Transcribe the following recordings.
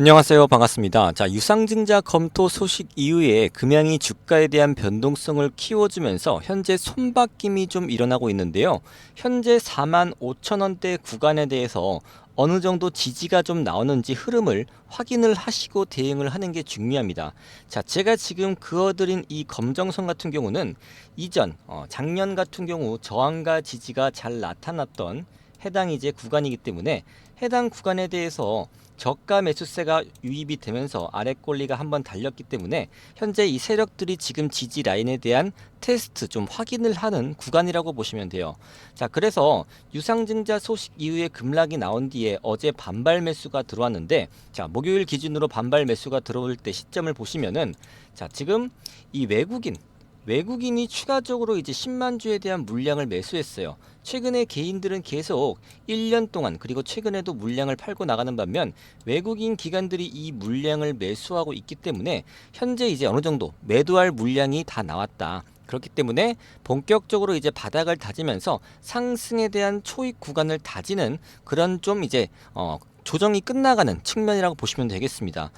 안녕하세요. 반갑습니다. 자, 유상증자 검토 소식 이후에 금양이 주가에 대한 변동성을 키워주면서 현재 손바뀜이 좀 일어나고 있는데요. 현재 4만 5천 원대 구간에 대해서 어느 정도 지지가 좀 나오는지 흐름을 확인을 하시고 대응을 하는 게 중요합니다. 자, 제가 지금 그어드린 이 검정선 같은 경우는 이전 어, 작년 같은 경우 저항과 지지가 잘 나타났던 해당 이제 구간이기 때문에 해당 구간에 대해서 저가 매수세가 유입이 되면서 아래 권리가 한번 달렸기 때문에 현재 이 세력들이 지금 지지 라인에 대한 테스트 좀 확인을 하는 구간이라고 보시면 돼요. 자, 그래서 유상증자 소식 이후에 급락이 나온 뒤에 어제 반발 매수가 들어왔는데 자, 목요일 기준으로 반발 매수가 들어올 때 시점을 보시면은 자, 지금 이 외국인 외국인이 추가적으로 이제 10만 주에 대한 물량을 매수했어요. 최근에 개인들은 계속 1년 동안 그리고 최근에도 물량을 팔고 나가는 반면 외국인 기관들이 이 물량을 매수하고 있기 때문에 현재 이제 어느 정도 매도할 물량이 다 나왔다. 그렇기 때문에 본격적으로 이제 바닥을 다지면서 상승에 대한 초입 구간을 다지는 그런 좀 이제 어 조정이 끝나가는 측면이라고 보시면 되겠습니다.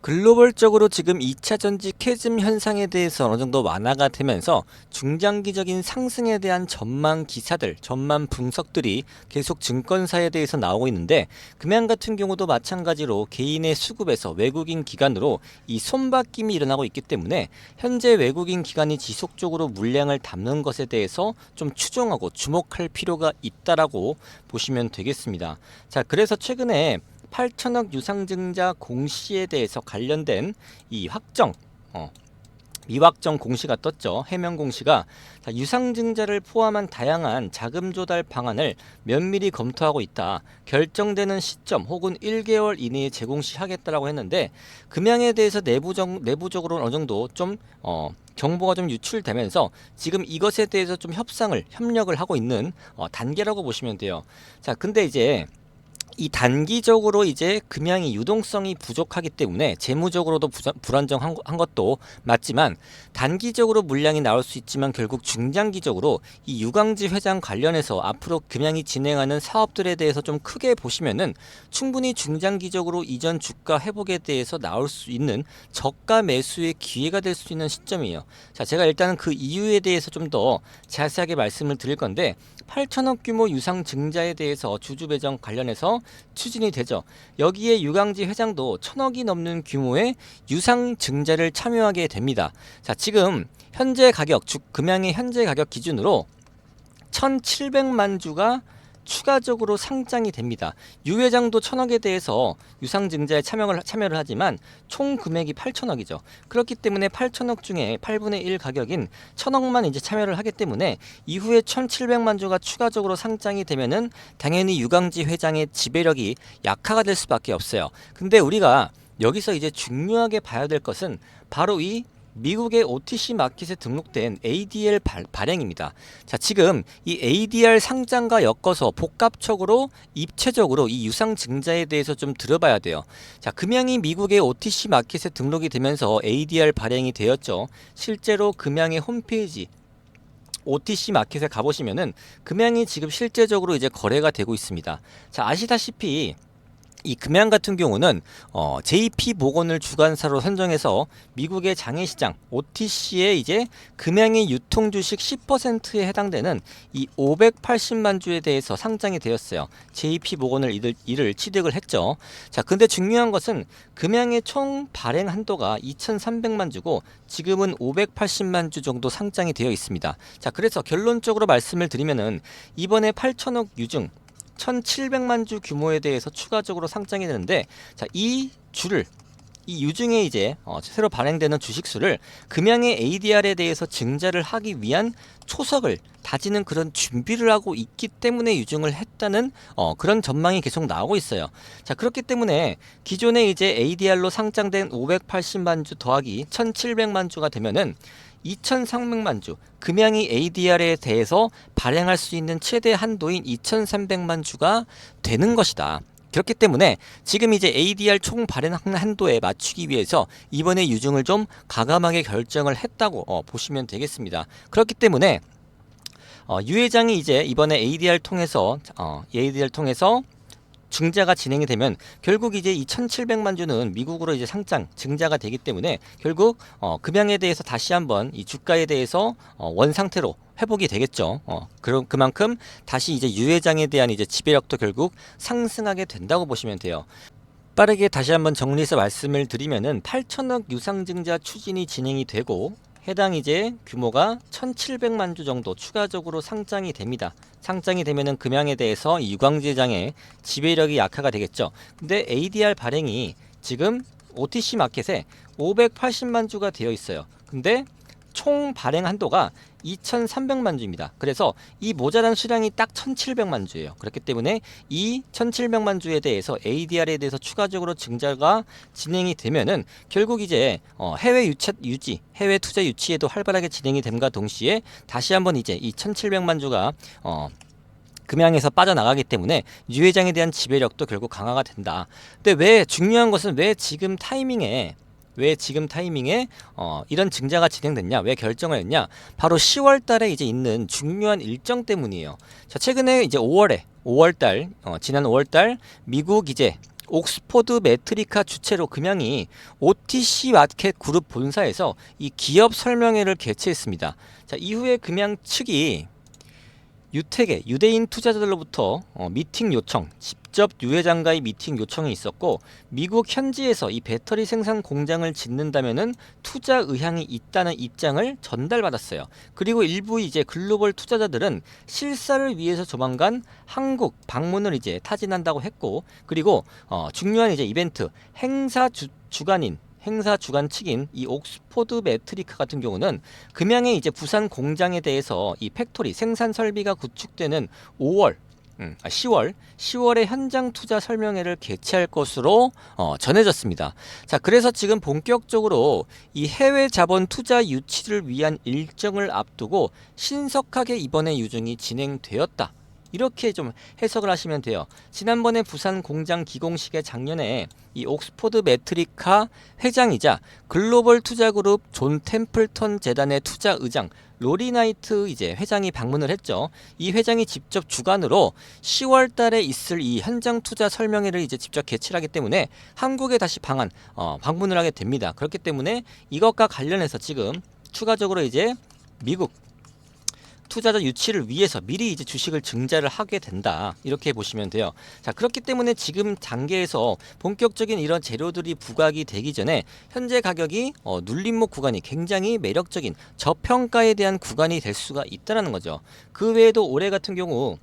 글로벌적으로 지금 2차 전지 캐즘 현상에 대해서 어느 정도 완화가 되면서 중장기적인 상승에 대한 전망 기사들, 전망 분석들이 계속 증권사에 대해서 나오고 있는데 금양 같은 경우도 마찬가지로 개인의 수급에서 외국인 기관으로 이 손바뀜이 일어나고 있기 때문에 현재 외국인 기관이 지속적으로 물량을 담는 것에 대해서 좀 추종하고 주목할 필요가 있다라고 보시면 되겠습니다. 자, 그래서 최근에 8천억 유상증자 공시에 대해서 관련된 이 확정 어, 미확정 공시가 떴죠. 해명 공시가 자, 유상증자를 포함한 다양한 자금 조달 방안을 면밀히 검토하고 있다. 결정되는 시점 혹은 1개월 이내에 재공시하겠다라고 했는데 금양에 대해서 내부적 내부적으로 어느 정도 좀 어, 정보가 좀 유출되면서 지금 이것에 대해서 좀 협상을 협력을 하고 있는 어, 단계라고 보시면 돼요. 자, 근데 이제 이 단기적으로 이제 금양이 유동성이 부족하기 때문에 재무적으로도 부자, 불안정한 것도 맞지만 단기적으로 물량이 나올 수 있지만 결국 중장기적으로 이 유광지 회장 관련해서 앞으로 금양이 진행하는 사업들에 대해서 좀 크게 보시면은 충분히 중장기적으로 이전 주가 회복에 대해서 나올 수 있는 저가 매수의 기회가 될 수 있는 시점이에요. 자, 제가 일단은 그 이유에 대해서 좀 더 자세하게 말씀을 드릴 건데 8천억 규모 유상 증자에 대해서 주주 배정 관련해서 추진이 되죠. 여기에 유광지 회장도 천억이 넘는 규모의 유상 증자를 참여하게 됩니다. 자, 지금 현재 가격 주 금양의 현재 가격 기준으로 1,700만 주가 추가적으로 상장이 됩니다. 유 회장도 천억에 대해서 유상증자에 참여를, 참여를 하지만 총 금액이 8천억이죠. 그렇기 때문에 8천억 중에 8분의 1 가격인 천억만 이제 참여를 하기 때문에 이후에 1,700만 주가 추가적으로 상장이 되면은 당연히 유광지 회장의 지배력이 약화가 될 수밖에 없어요. 근데 우리가 여기서 이제 중요하게 봐야 될 것은 바로 이 미국의 OTC 마켓에 등록된 ADR 발, 발행입니다. 자, 지금 이 ADR 상장과 엮어서 복합적으로 입체적으로 이 유상 증자에 대해서 좀 들어봐야 돼요. 자, 금양이 미국의 OTC 마켓에 등록이 되면서 ADR 발행이 되었죠. 실제로 금양의 홈페이지 OTC 마켓에 가보시면은 금양이 지금 실제적으로 이제 거래가 되고 있습니다. 자, 아시다시피 이 금양 같은 경우는 어, JP 보건을 주관사로 선정해서 미국의 장외 시장 OTC에 이제 금양의 유통 주식 10%에 해당되는 이 580만 주에 대해서 상장이 되었어요. JP 보건을 이들, 이를 취득을 했죠. 자, 근데 중요한 것은 금양의 총 발행 한도가 2,300만 주고 지금은 580만 주 정도 상장이 되어 있습니다. 자, 그래서 결론적으로 말씀을 드리면은 이번에 8천억 유증 1,700만 주 규모에 대해서 추가적으로 상장이 되는데 자, 이 주를 이 유증에 이제 어, 새로 발행되는 주식수를 금양의 ADR에 대해서 증자를 하기 위한 초석을 다지는 그런 준비를 하고 있기 때문에 유증을 했다는 어, 그런 전망이 계속 나오고 있어요. 자 그렇기 때문에 기존에 이제 ADR로 상장된 580만 주 더하기 1,700만 주가 되면은 2,300만 주 금양이 ADR에 대해서 발행할 수 있는 최대 한도인 2,300만 주가 되는 것이다. 그렇기 때문에 지금 이제 ADR 총 발행 한도에 맞추기 위해서 이번에 유증을 좀 가감하게 결정을 했다고 어, 보시면 되겠습니다. 그렇기 때문에 어, 유 회장이 이제 이번에 ADR 통해서 어, ADR 통해서 증자가 진행이 되면 결국 이제 이 1,700만 주는 미국으로 이제 상장 증자가 되기 때문에 결국 어, 금양에 대해서 다시 한번 이 주가에 대해서 어, 원 상태로 회복이 되겠죠. 어, 그럼 그만큼 다시 이제 유 회장에 대한 이제 지배력도 결국 상승하게 된다고 보시면 돼요. 빠르게 다시 한번 정리해서 말씀을 드리면은 8천억 유상증자 추진이 진행이 되고 해당 이제 규모가 1,700만 주 정도 추가적으로 상장이 됩니다. 상장이 되면은 금양에 대해서 이 유광제장의 지배력이 약화가 되겠죠. 근데 ADR 발행이 지금 OTC 마켓에 580만 주가 되어 있어요. 근데 총 발행 한도가 2,300만 주입니다. 그래서 이 모자란 수량이 딱 1,700만 주예요. 그렇기 때문에 이 1,700만 주에 대해서 ADR에 대해서 추가적으로 증자가 진행이 되면은 결국 이제 어, 해외 유치, 유지, 해외 투자 유치에도 활발하게 진행이 됨과 동시에 다시 한번 이제 이 1,700만 주가 어, 금양에서 빠져나가기 때문에 유 회장에 대한 지배력도 결국 강화가 된다. 근데 왜 중요한 것은 왜 지금 타이밍에 왜 지금 타이밍에 어, 이런 증자가 진행됐냐? 왜 결정을 했냐? 바로 10월 달에 이제 있는 중요한 일정 때문이에요. 자, 최근에 이제 5월에 5월 달 어, 지난 5월 달 미국 이제 옥스포드 메트리카 주체로 금양이 OTC 마켓 그룹 본사에서 이 기업 설명회를 개최했습니다. 자, 이후에 금양 측이 유택의 유대인 투자자들로부터 어, 미팅 요청, 직접 유 회장과의 미팅 요청이 있었고 미국 현지에서 이 배터리 생산 공장을 짓는다면은 투자 의향이 있다는 입장을 전달받았어요. 그리고 일부 이제 글로벌 투자자들은 실사를 위해서 조만간 한국 방문을 이제 타진한다고 했고 그리고 어, 중요한 이제 이벤트 행사 주, 주관인 행사 주관 측인 이 옥스포드 매트리카 같은 경우는 금양의 이제 부산 공장에 대해서 이 팩토리 생산 설비가 구축되는 5월 음, 아, 10월 10월에 현장 투자 설명회를 개최할 것으로 어, 전해졌습니다. 자, 그래서 지금 본격적으로 이 해외 자본 투자 유치를 위한 일정을 앞두고 신속하게 이번에 유증이 진행되었다. 이렇게 좀 해석을 하시면 돼요. 지난번에 부산 공장 기공식에 작년에 이 옥스포드 매트리카 회장이자 글로벌 투자그룹 존 템플턴 재단의 투자 의장 로리 나이트 이제 회장이 방문을 했죠. 이 회장이 직접 주관으로 10월 달에 있을 이 현장 투자 설명회를 이제 직접 개최하기 때문에 한국에 다시 방한 어, 방문을 하게 됩니다. 그렇기 때문에 이것과 관련해서 지금 추가적으로 이제 미국 투자자 유치를 위해서 미리 이제 주식을 증자를 하게 된다 이렇게 보시면 돼요. 자 그렇기 때문에 지금 단계에서 본격적인 이런 재료들이 부각이 되기 전에 현재 가격이 어, 눌림목 구간이 굉장히 매력적인 저평가에 대한 구간이 될 수가 있다는 거죠. 그 외에도 올해 같은 경우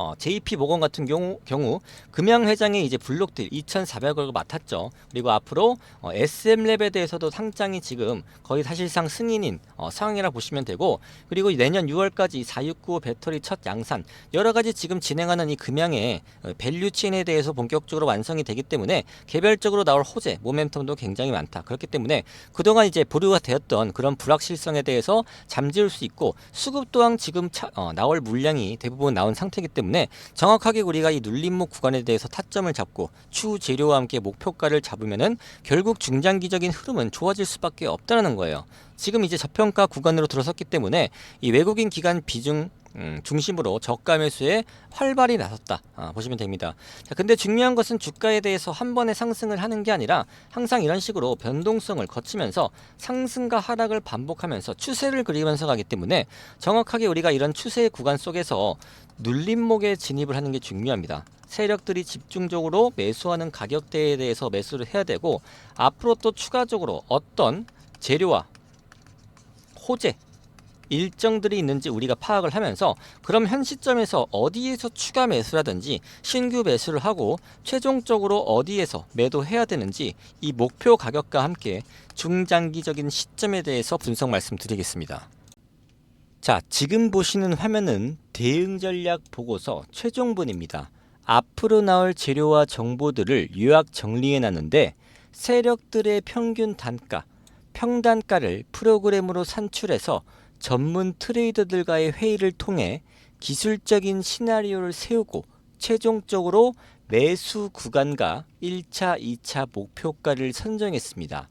어, JP 모건 같은 경우, 경우 금양 회장의 이제 블록딜 2,400억을 맡았죠. 그리고 앞으로 어, SM랩에 대해서도 상장이 지금 거의 사실상 승인인 어, 상황이라 보시면 되고 그리고 내년 6월까지 4695 배터리 첫 양산 여러 가지 지금 진행하는 이 금양의 어, 밸류 체인에 대해서 본격적으로 완성이 되기 때문에 개별적으로 나올 호재 모멘텀도 굉장히 많다. 그렇기 때문에 그동안 이제 보류가 되었던 그런 불확실성에 대해서 잠재울 수 있고 수급 또한 지금 차, 어, 나올 물량이 대부분 나온 상태이기 때문에 정확하게 우리가 이 눌림목 구간에 대해서 타점을 잡고 추후 재료와 함께 목표가를 잡으면은 결국 중장기적인 흐름은 좋아질 수밖에 없다는 거예요. 지금 이제 저평가 구간으로 들어섰기 때문에 이 외국인 기관 비중 음, 중심으로 저가 매수에 활발히 나섰다 아, 보시면 됩니다. 자, 근데 중요한 것은 주가에 대해서 한 번에 상승을 하는 게 아니라 항상 이런 식으로 변동성을 거치면서 상승과 하락을 반복하면서 추세를 그리면서 가기 때문에 정확하게 우리가 이런 추세 구간 속에서 눌림목에 진입을 하는 게 중요합니다. 세력들이 집중적으로 매수하는 가격대에 대해서 매수를 해야 되고 앞으로 또 추가적으로 어떤 재료와 호재 일정들이 있는지 우리가 파악을 하면서 그럼 현 시점에서 어디에서 추가 매수라든지 신규 매수를 하고 최종적으로 어디에서 매도해야 되는지 이 목표 가격과 함께 중장기적인 시점에 대해서 분석 말씀드리겠습니다. 자, 지금 보시는 화면은 대응 전략 보고서 최종본입니다. 앞으로 나올 재료와 정보들을 요약 정리해 놨는데 세력들의 평균 단가, 평단가를 프로그램으로 산출해서 전문 트레이더들과의 회의를 통해 기술적인 시나리오를 세우고 최종적으로 매수 구간과 1차, 2차 목표가를 선정했습니다.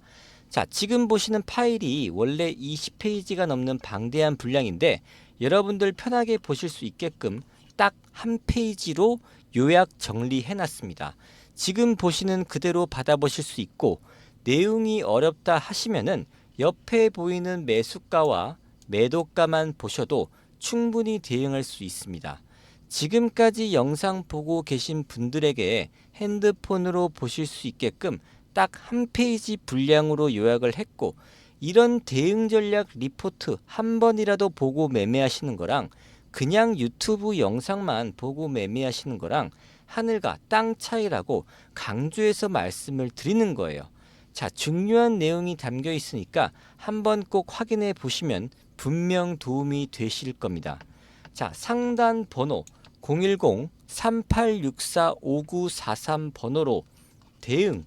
자, 지금 보시는 파일이 원래 20페이지가 넘는 방대한 분량인데 여러분들 편하게 보실 수 있게끔 딱 한 페이지로 요약 정리해 놨습니다. 지금 보시는 그대로 받아보실 수 있고 내용이 어렵다 하시면은 옆에 보이는 매수가와 매도가만 보셔도 충분히 대응할 수 있습니다. 지금까지 영상 보고 계신 분들에게 핸드폰으로 보실 수 있게끔 딱 한 페이지 분량으로 요약을 했고 이런 대응 전략 리포트 한 번이라도 보고 매매하시는 거랑 그냥 유튜브 영상만 보고 매매하시는 거랑 하늘과 땅 차이라고 강조해서 말씀을 드리는 거예요. 자, 중요한 내용이 담겨 있으니까 한번 꼭 확인해 보시면 분명 도움이 되실 겁니다. 자, 상단 번호 010-3864-5943 번호로 대응,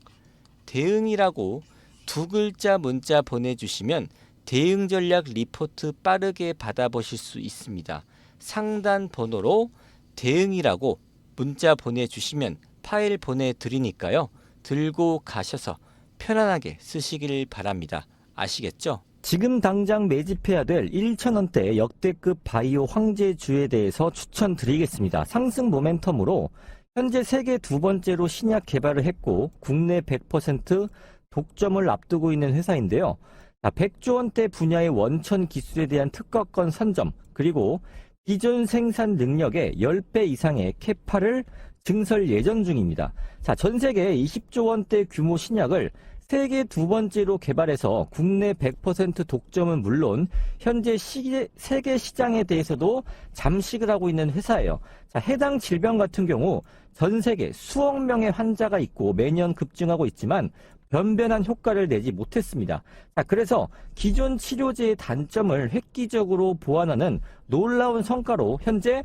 대응이라고 두 글자 문자 보내주시면 대응 전략 리포트 빠르게 받아보실 수 있습니다. 상단 번호로 대응이라고 문자 보내주시면 파일 보내드리니까요. 들고 가셔서 편안하게 쓰시길 바랍니다. 아시겠죠? 지금 당장 매집해야 될 1,000원대 역대급 바이오 황제주에 대해서 추천드리겠습니다. 상승 모멘텀으로 현재 세계 두 번째로 신약 개발을 했고 국내 100% 독점을 앞두고 있는 회사인데요. 100조 원대 분야의 원천 기술에 대한 특허권 선점 그리고 기존 생산 능력의 10배 이상의 캐파를 증설 예정 중입니다. 자, 전 세계 20조 원대 규모 신약을 세계 두 번째로 개발해서 국내 100% 독점은 물론 현재 시계, 세계 시장에 대해서도 잠식을 하고 있는 회사예요. 자, 해당 질병 같은 경우 전 세계 수억 명의 환자가 있고 매년 급증하고 있지만 변변한 효과를 내지 못했습니다. 자, 그래서 기존 치료제의 단점을 획기적으로 보완하는 놀라운 성과로 현재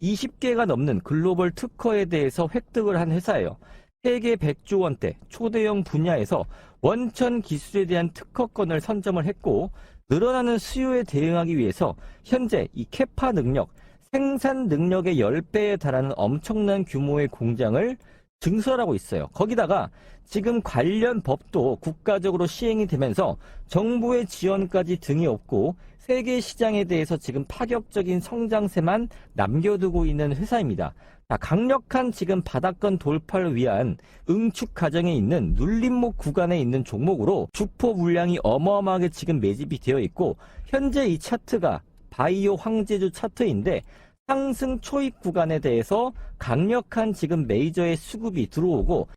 20개가 넘는 글로벌 특허에 대해서 획득을 한 회사예요. 세계 100조 원대 초대형 분야에서 원천 기술에 대한 특허권을 선점을 했고 늘어나는 수요에 대응하기 위해서 현재 이 캐파 능력, 생산 능력의 10배에 달하는 엄청난 규모의 공장을 증설하고 있어요. 거기다가 지금 관련 법도 국가적으로 시행이 되면서 정부의 지원까지 등이 없고 세계 시장에 대해서 지금 파격적인 성장세만 남겨두고 있는 회사입니다. 자, 강력한 지금 바닥권 돌파를 위한 응축 과정에 있는 눌림목 구간에 있는 종목으로 주포 물량이 어마어마하게 지금 매집이 되어 있고 현재 이 차트가 바이오 황제주 차트인데 상승 초입 구간에 대해서 강력한 지금 메이저의 수급이 들어오고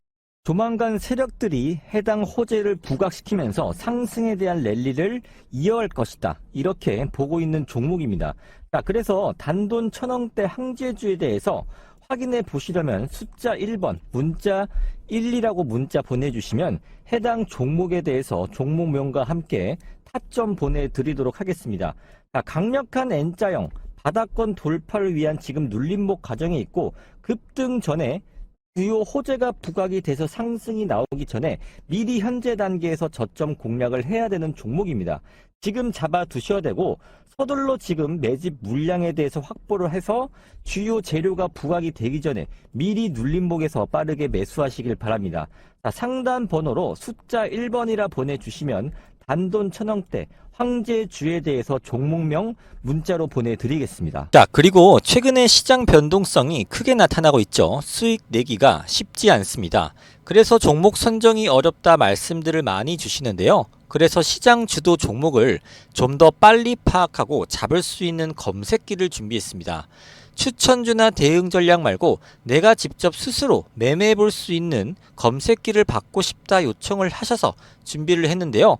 조만간 세력들이 해당 호재를 부각시키면서 상승에 대한 랠리를 이어갈 것이다. 이렇게 보고 있는 종목입니다. 자, 그래서 단돈 천원대 항제주에 대해서 확인해 보시려면 숫자 1번 문자 12라고 문자 보내주시면 해당 종목에 대해서 종목명과 함께 타점 보내드리도록 하겠습니다. 자, 강력한 N자형 바닥권 돌파를 위한 지금 눌림목 과정에 있고 급등 전에 주요 호재가 부각이 돼서 상승이 나오기 전에 미리 현재 단계에서 저점 공략을 해야 되는 종목입니다. 지금 잡아 두셔야 되고 서둘러 지금 매집 물량에 대해서 확보를 해서 주요 재료가 부각이 되기 전에 미리 눌림목에서 빠르게 매수하시길 바랍니다. 자, 상단 번호로 숫자 1번이라 보내주시면 단돈 천원대 황제주에 대해서 종목명 문자로 보내드리겠습니다. 자, 그리고 최근에 시장 변동성이 크게 나타나고 있죠. 수익 내기가 쉽지 않습니다. 그래서 종목 선정이 어렵다 말씀들을 많이 주시는데요. 그래서 시장 주도 종목을 좀 더 빨리 파악하고 잡을 수 있는 검색기를 준비했습니다. 추천주나 대응 전략 말고 내가 직접 스스로 매매해 볼 수 있는 검색기를 받고 싶다 요청을 하셔서 준비를 했는데요.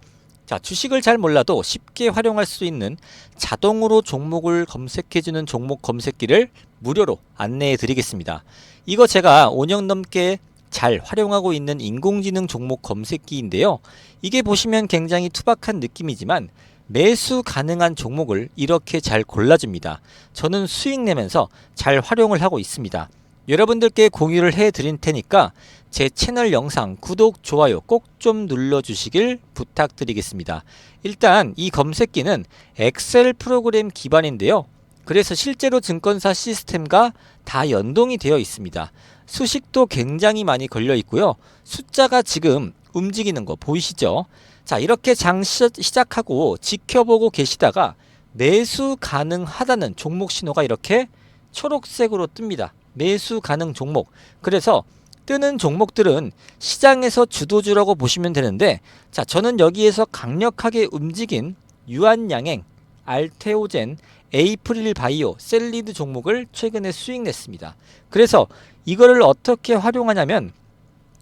자, 주식을 잘 몰라도 쉽게 활용할 수 있는 자동으로 종목을 검색해주는 종목 검색기를 무료로 안내해 드리겠습니다. 이거 제가 5년 넘게 잘 활용하고 있는 인공지능 종목 검색기인데요. 이게 보시면 굉장히 투박한 느낌이지만 매수 가능한 종목을 이렇게 잘 골라줍니다. 저는 수익 내면서 잘 활용을 하고 있습니다. 여러분들께 공유를 해 드릴 테니까 제 채널 영상 구독, 좋아요 꼭 좀 눌러주시길 부탁드리겠습니다. 일단 이 검색기는 엑셀 프로그램 기반인데요. 그래서 실제로 증권사 시스템과 다 연동이 되어 있습니다. 수식도 굉장히 많이 걸려 있고요. 숫자가 지금 움직이는 거 보이시죠? 자, 이렇게 장 시- 시작하고 지켜보고 계시다가 매수 가능하다는 종목 신호가 이렇게 초록색으로 뜹니다. 매수 가능 종목. 그래서 뜨는 종목들은 시장에서 주도주라고 보시면 되는데 자, 저는 여기에서 강력하게 움직인 유한양행, 알테오젠, 에이프릴 바이오, 셀리드 종목을 최근에 수익 냈습니다. 그래서 이거를 어떻게 활용하냐면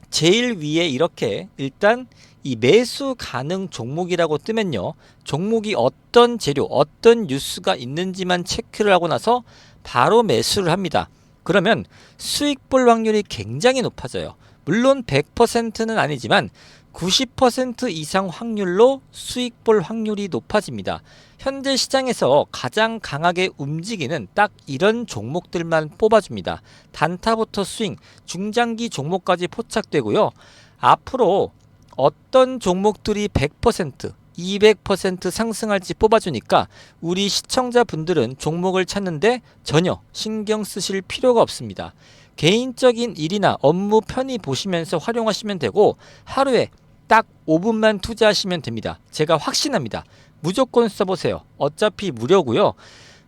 제일 위에 이렇게 일단 이 매수 가능 종목이라고 뜨면요. 종목이 어떤 재료, 어떤 뉴스가 있는지만 체크를 하고 나서 바로 매수를 합니다. 그러면 수익 볼 확률이 굉장히 높아져요. 물론 100%는 아니지만 90% 이상 확률로 수익 볼 확률이 높아집니다. 현재 시장에서 가장 강하게 움직이는 딱 이런 종목들만 뽑아줍니다. 단타부터 스윙, 중장기 종목까지 포착되고요. 앞으로 어떤 종목들이 100%, 200% 상승할지 뽑아주니까 우리 시청자분들은 종목을 찾는데 전혀 신경 쓰실 필요가 없습니다. 개인적인 일이나 업무 편히 보시면서 활용하시면 되고 하루에 딱 5분만 투자하시면 됩니다. 제가 확신합니다. 무조건 써보세요. 어차피 무료고요.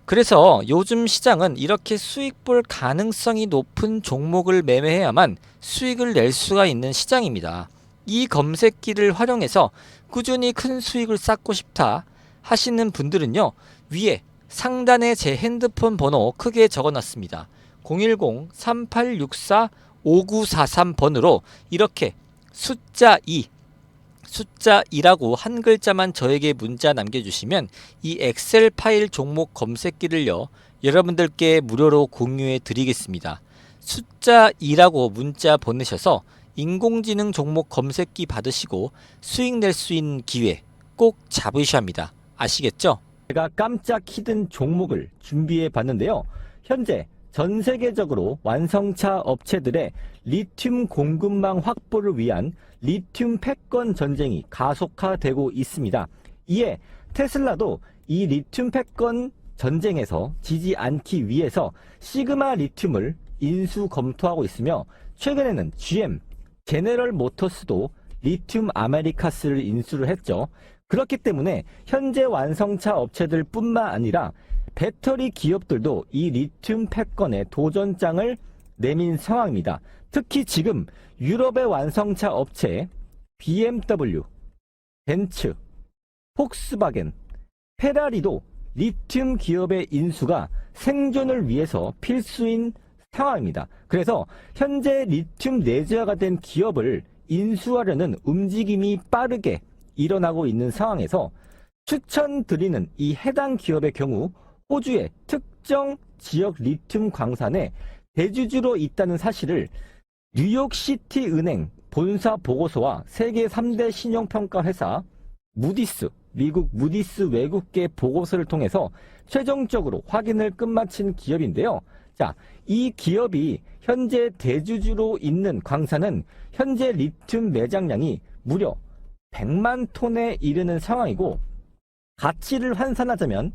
그래서 요즘 시장은 이렇게 수익 볼 가능성이 높은 종목을 매매해야만 수익을 낼 수가 있는 시장입니다. 이 검색기를 활용해서 꾸준히 큰 수익을 쌓고 싶다 하시는 분들은요. 위에 상단에 제 핸드폰 번호 크게 적어놨습니다. 010-3864-5943번으로 이렇게 숫자 2 숫자 2라고 한 글자만 저에게 문자 남겨주시면 이 엑셀 파일 종목 검색기를요 여러분들께 무료로 공유해 드리겠습니다. 숫자 2라고 문자 보내셔서 인공지능 종목 검색기 받으시고 수익 낼 수 있는 기회 꼭 잡으셔야 합니다. 아시겠죠? 제가 깜짝 히든 종목을 준비해 봤는데요. 현재 전 세계적으로 완성차 업체들의 리튬 공급망 확보를 위한 리튬 패권 전쟁이 가속화되고 있습니다. 이에 테슬라도 이 리튬 패권 전쟁에서 지지 않기 위해서 시그마 리튬을 인수 검토하고 있으며 최근에는 GM, 제네럴 모터스도 리튬 아메리카스를 인수를 했죠. 그렇기 때문에 현재 완성차 업체들 뿐만 아니라 배터리 기업들도 이 리튬 패권에 도전장을 내민 상황입니다. 특히 지금 유럽의 완성차 업체 BMW, 벤츠, 폭스바겐, 페라리도 리튬 기업의 인수가 생존을 위해서 필수인 상황입니다. 그래서 현재 리튬 내재화가 된 기업을 인수하려는 움직임이 빠르게 일어나고 있는 상황에서 추천드리는 이 해당 기업의 경우 호주의 특정 지역 리튬 광산에 대주주로 있다는 사실을 뉴욕시티 은행 본사 보고서와 세계 3대 신용평가 회사 무디스, 미국 무디스 외국계 보고서를 통해서 최종적으로 확인을 끝마친 기업인데요. 자, 이 기업이 현재 대주주로 있는 광산은 현재 리튬 매장량이 무려 100만 톤에 이르는 상황이고 가치를 환산하자면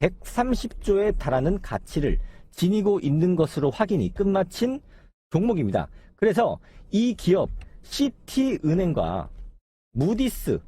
130조에 달하는 가치를 지니고 있는 것으로 확인이 끝마친 종목입니다. 그래서 이 기업 시티은행과 무디스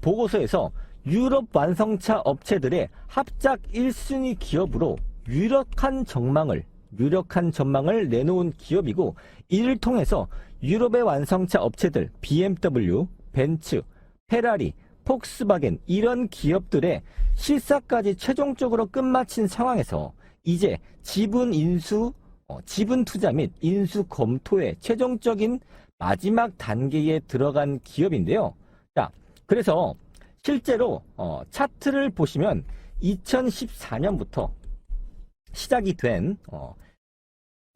보고서에서 유럽 완성차 업체들의 합작 1순위 기업으로 유력한 전망을 유력한 전망을 내놓은 기업이고 이를 통해서 유럽의 완성차 업체들 BMW, 벤츠, 페라리, 폭스바겐 이런 기업들의 실사까지 최종적으로 끝마친 상황에서 이제 지분 인수, 어, 지분 투자 및 인수 검토의 최종적인 마지막 단계에 들어간 기업인데요. 자, 그래서 실제로 어, 차트를 보시면 2014년부터 시작이 된 어,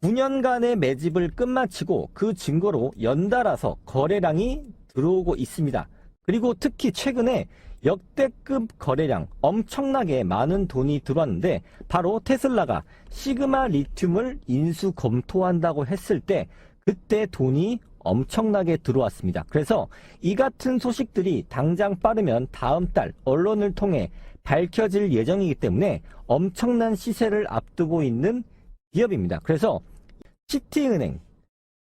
9년간의 매집을 끝마치고 그 증거로 연달아서 거래량이 들어오고 있습니다. 그리고 특히 최근에 역대급 거래량 엄청나게 많은 돈이 들어왔는데 바로 테슬라가 시그마 리튬을 인수 검토한다고 했을 때 그때 돈이 엄청나게 들어왔습니다. 그래서 이 같은 소식들이 당장 빠르면 다음 달 언론을 통해 밝혀질 예정이기 때문에 엄청난 시세를 앞두고 있는 기업입니다. 그래서 시티은행,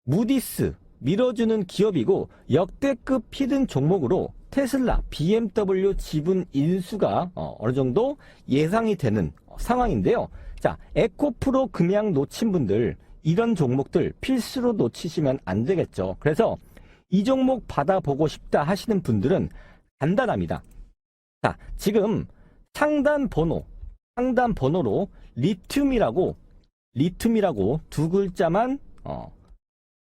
무디스 밀어주는 기업이고 역대급 히든 종목으로 테슬라, BMW 지분 인수가 어, 어느 정도 예상이 되는 상황인데요. 자, 에코프로 금양 놓친 분들 이런 종목들 필수로 놓치시면 안 되겠죠. 그래서 이 종목 받아보고 싶다 하시는 분들은 간단합니다. 자, 지금 상단 번호, 상단 번호로 리튬이라고, 리튬이라고 두 글자만, 어,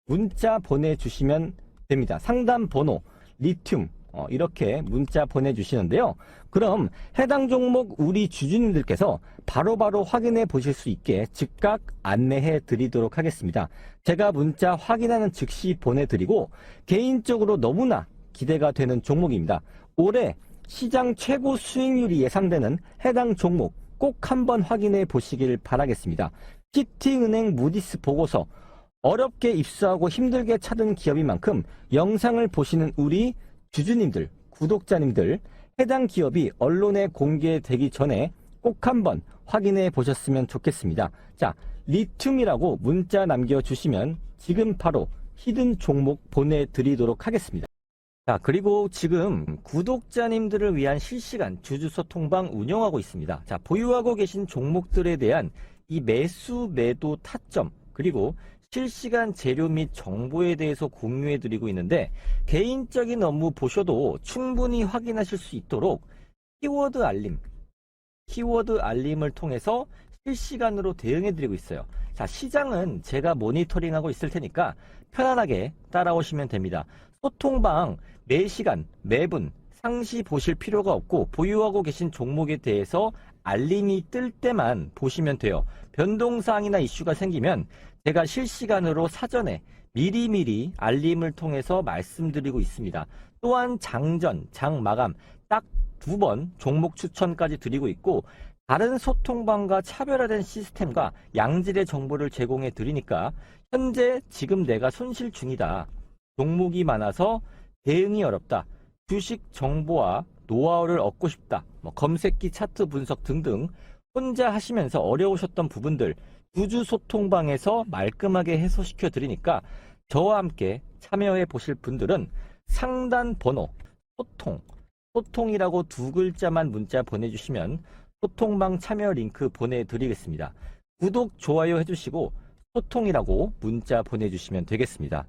문자 보내주시면 됩니다. 상단 번호, 리튬, 어, 이렇게 문자 보내주시는데요. 그럼 해당 종목 우리 주주님들께서 바로 바로 확인해 보실 수 있게 즉각 안내해 드리도록 하겠습니다. 제가 문자 확인하는 즉시 보내드리고 개인적으로 너무나 기대가 되는 종목입니다. 올해 시장 최고 수익률이 예상되는 해당 종목 꼭 한번 확인해 보시길 바라겠습니다. 시티은행 무디스 보고서 어렵게 입수하고 힘들게 찾은 기업인 만큼 영상을 보시는 우리 주주님들, 구독자님들, 해당 기업이 언론에 공개되기 전에 꼭 한번 확인해 보셨으면 좋겠습니다. 자, 리튬이라고 문자 남겨주시면 지금 바로 히든 종목 보내드리도록 하겠습니다. 자, 그리고 지금 구독자님들을 위한 실시간 주주 소 통방 운영하고 있습니다. 자, 보유하고 계신 종목들에 대한 이 매수, 매도 타점, 그리고 실시간 재료 및 정보에 대해서 공유해 드리고 있는데 개인적인 업무 보셔도 충분히 확인하실 수 있도록 키워드 알림, 키워드 알림을 통해서 실시간으로 대응해 드리고 있어요. 자, 시장은 제가 모니터링하고 있을 테니까 편안하게 따라오시면 됩니다. 소통방 매시간, 매분 상시 보실 필요가 없고 보유하고 계신 종목에 대해서 알림이 뜰 때만 보시면 돼요. 변동사항이나 이슈가 생기면 제가 실시간으로 사전에 미리미리 알림을 통해서 말씀드리고 있습니다. 또한 장전, 장마감 딱 두 번 종목 추천까지 드리고 있고 다른 소통방과 차별화된 시스템과 양질의 정보를 제공해 드리니까 현재 지금 내가 손실 중이다. 종목이 많아서 대응이 어렵다. 주식 정보와 노하우를 얻고 싶다. 뭐 검색기 차트 분석 등등 혼자 하시면서 어려우셨던 부분들 주주 소통방에서 말끔하게 해소시켜 드리니까 저와 함께 참여해 보실 분들은 상단 번호 소통 소통이라고 두 글자만 문자 보내주시면 소통방 참여 링크 보내드리겠습니다. 구독, 좋아요 해주시고 소통이라고 문자 보내주시면 되겠습니다.